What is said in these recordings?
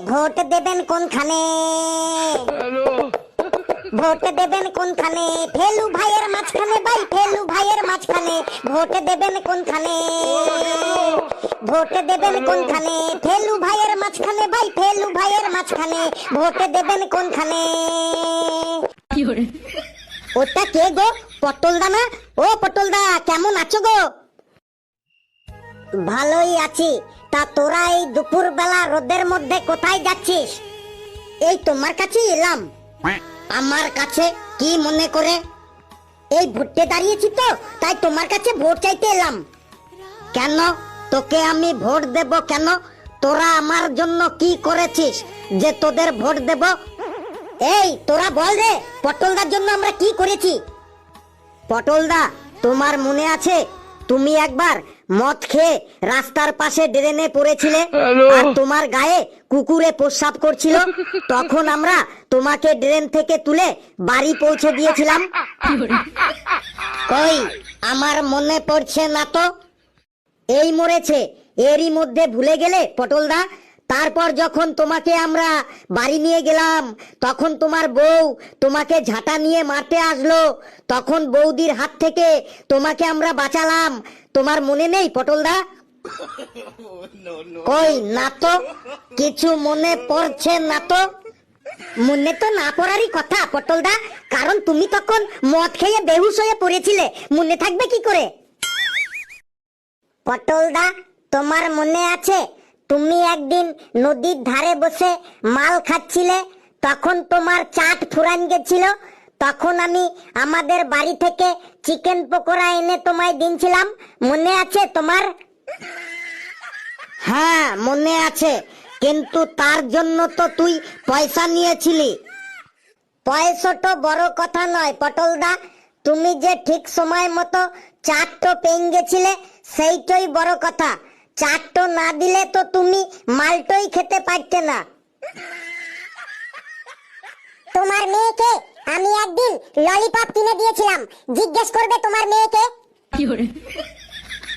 Vote দেবেন কোনখানে? Vote দেবেন কোনখানে? ফেলু ভাইয়ের মাঝখানে ভাই ফেলু ভাইয়ের মাঝখানে। ভোট দেবেন কোনখানে? ভোট দেবেন কোনখানে? ফেলু ভাইয়ের মাঝখানে ভাই ফেলু ভাইয়ের মাঝখানে। ভোট দেবেন কোনখানে? ওটা কে গো? পটল দানা? ও পটল দা কেমন আছো গো? ভালোই আছি। তা তোরা এই দুপুর বেলা রোদের মধ্যে কোথায় যাচ্ছিস? এই তোমার কাছে এলাম। আমার কাছে কি মনে করে? এই ভোটে দাঁড়িয়েছি তো, তাই তোমার কাছে ভোট চাইতে এলাম। কেন? তোকে আমি ভোট দেব কেন? তোরা আমার জন্য কি করেছিস যে তোদের ভোট দেব? এই, তোরা বল রে, পটলদার জন্য আমরা কি করেছি? পটলদা, তোমার মনে আছে? তুমি একবার মদ খেয়ে রাস্তার পাশে ড্রেনে পড়েছিলে আর তোমার গায়ে কুকুরে প্রস্রাব করছিল তখন আমরা তোমাকে ড্রেন থেকে তুলে বাড়ি পৌঁছে দিয়েছিলাম। কই আমার মনে পড়ছে না তো? এই মরেছে এরই মধ্যে ভুলে গেলে পটলদা। তারপর যখন তোমাকে আমরা বাড়ি নিয়ে গেলাম তখন তোমার বউ তোমাকে ঝাঁটা নিয়ে মারতে আসলো। তখন বৌদির হাত থেকে তোমাকে আমরা বাঁচালাম। তোমার মনে নেই, পটলদা? কই, না তো? কিছু মনে পড়ছে না তো? মনে তো না পড়ারই কথা, পটলদা। কারণ তুমি তখন মদ খেয়ে বেহুশ হয়ে পড়েছিলে। মনে থাকবে কি করে? পটলদা, তোমার মনে আছে, তুমি একদিন নদীর ধারে বসে মাল খাচ্ছিলে, তখন তোমার চাট ফুরান গেছিল তখন আমি আমাদের বাড়ি থেকে চিকেন পকোড়া এনে তোমায় দিনছিলাম। মনে আছে তোমার? হ্যাঁ মনে আছে। কিন্তু তার জন্য তো তুই পয়সা নিয়েছিলি। পয়সাটা বড় কথা নয়, পটলদা। তুমি যে ঠিক সময় মতো চারটো পেন গেছিলে সেইটাই বড় কথা। চারটো না দিলে তো তুমি মালটোই খেতে পারতে না। তোমার মেয়েকে আমি একদিন ললিপপ কিনে দিয়েছিলাম। জিজ্ঞেস করবে তোমার মেয়েকে।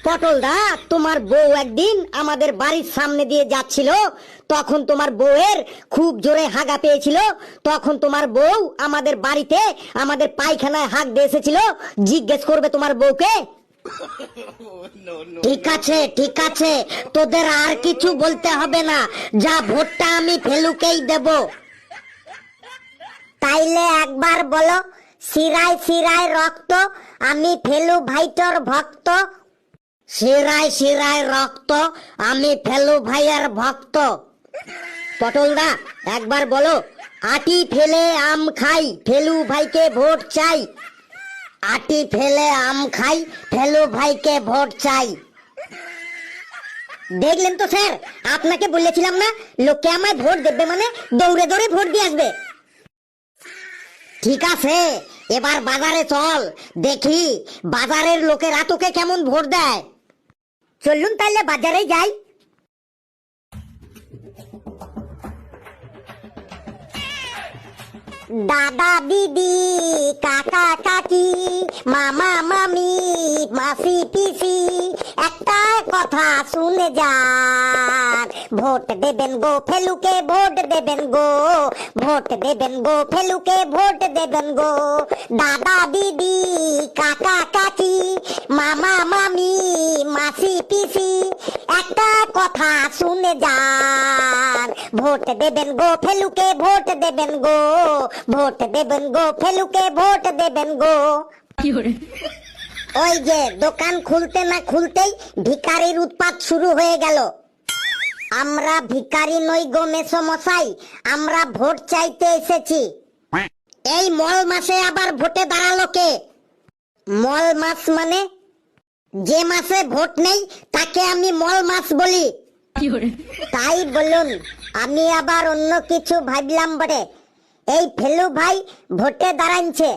পটলদা তোমার বউ একদিন আমাদের বাড়ির সামনে দিয়ে যাচ্ছিল। তখন তোমার বউয়ের খুব জোরে হাগা পেয়েছিল। তখন তোমার বউ আমাদের বাড়িতে আমাদের পায়খানায় হাগ দিয়ে এসেছিল। জিজ্ঞেস করবে তোমার বউকে। ঠিক আছে ঠিক আছে তোদের আর কিছু বলতে হবে না। যা ভোটটা আমি ফেলুকেই দেব। তাইলে একবার বলো, শিরায় শিরায় রক্ত, আমি ফেলু ভাইটর ভক্ত। শিরায় শিরায় রক্ত, আমি ফেলু ভাইয়ের ভক্ত। পটলদা, একবার বলো, আটি ফেলে আম খাই ফেলু ভাইকে ভোট চাই। আটি ফেলে আম খাই ফেলু ভাইকে ভোট চাই। দেখলেন তো স্যার, আপনাকে বলেছিলাম না, লোকে আমায় ভোট দেবে মানে দৌড়ে দৌড়ে ভোট দিয়ে আসবে। ঠিক আছে, এবার বাজারে চল, দেখি বাজারের লোকেরা তোকে কেমন ভোট দেয়। চলুন তাহলে বাজারে যাই। দাদা, দিদি, কাকা, কাকি, মামা, মামি, মাসি, পিসি একটা কথা শুনে যান ভোট দেবেন গো ফেলুকে ভোট দেবেন গো। ভোট দেবেন গো ফেলুকে ভোট দেবেন গো। দাদা দিদি কাকা কাকি মামা মামি মাসি পিসি একটা কথা শুনে যান। ভোট দেবেন গো ফেলুকে ভোট দেবেন গো। ভোট দেবেন গো ফেলুকে ভোট দেবেন গো। ওই যে দোকান খুলতে না খুলতেই ভিকারির উৎপাত শুরু হয়ে গেল। আমরা ভিকারি নই গো মেসো মশাই আমরা ভোট চাইতে এসেছি। এই মল মাসে আবার ভোটে দাঁড়াল কে? মল মাস মানে? যে মাসে ভোট নেই তাকে আমি মল মাস বলি। তাই বলুন আমি আবার অন্য কিছু ভাবলাম বটে। এই ফেলু ভাই ভোটে দাঁড়াচ্ছে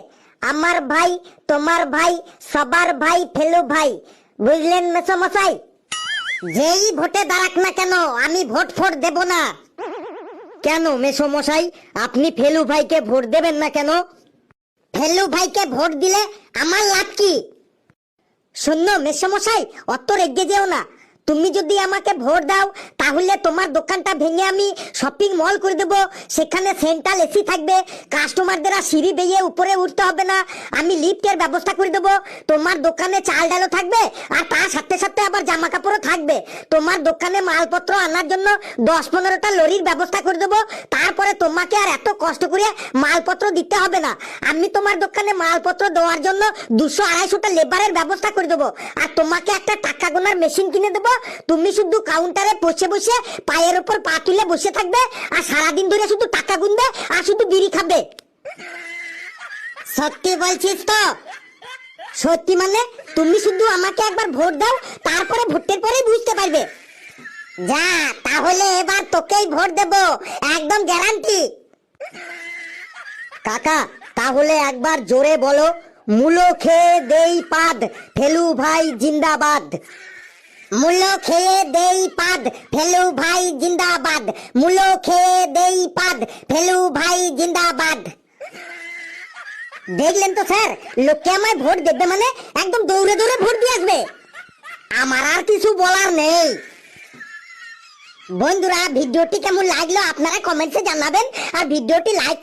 আমার ভাই তোমার ভাই সবার ভাই ফেলু ভাই। বুঝলেন মেসমশাই? যেই ভোটে দাঁড়াক না কেন, আমি ভোট ফোট দেব না। কেন, মেসো মশাই? আপনি ফেলু ভাইকে ভোট দেবেন না কেন? ফেলু ভাইকে ভোট দিলে আমার লাভ কি শূন্য মেসমশাই অত রেগে যেও না। তুমি যদি আমাকে ভোট দাও, তাহলে তোমার দোকানটা ভেঙে আমি শপিং মল করে দেব। সেখানে সেন্ট্রাল এসি থাকবে। কাস্টমারদের আর সিঁড়ি বেয়ে উপরে উঠতে হবে না। আমি লিফটের ব্যবস্থা করে দেবো। তোমার দোকানে চাল ডালও থাকবে আর তার সাথে সাথে আবার জামা কাপড়ও থাকবে। তোমার দোকানে মালপত্র আনার জন্য দশ পনেরোটা লরির ব্যবস্থা করে দেবো। তারপরে তোমাকে আর এত কষ্ট করে মালপত্র দিতে হবে না। আমি তোমার দোকানে মালপত্র দেওয়ার জন্য দুশো আড়াইশোটা লেবারের ব্যবস্থা করে দেবো। আর তোমাকে একটা টাকা গোনার মেশিন কিনে দেবো। তুমি শুধু কাউন্টারে বসে বসে পায়ের উপর পা তুলে বসে থাকবে আর সারাদিন ধরে শুধু টাকা গুনবে আর শুধু বিড়ি খাবে। সত্যি বলছিস তো? সত্যি মানে? তুমি শুধু আমাকে একবার ভোট দাও, তারপরে ভোটের পরেই বুঝতে পারবে। যা, তাহলে এবার তোকেই ভোট দেব, একদম গ্যারান্টি কাকা, তাহলে একবার জোরে বলো, মূলো খেয়ে দেই পাদ, ফেলু ভাই জিন্দাবাদ। মূলো খেয়ে দেই পাদ, ফেলু ভাই জিন্দাবাদ। মূলো খেয়ে দেই পাদ, ফেলু ভাই জিন্দাবাদ। দেখলেন তো স্যার, লোককে আমায় ভোট দেবে মানে একদম দৌড়ে দৌড়ে ভোট দিয়ে আসবে। আমার আর কিছু বলার নেই। বন্ধুরা, ভিডিওটি কেমন লাগল আপনারা কমেন্টসে জানাবেন আর ভিডিওটি লাইক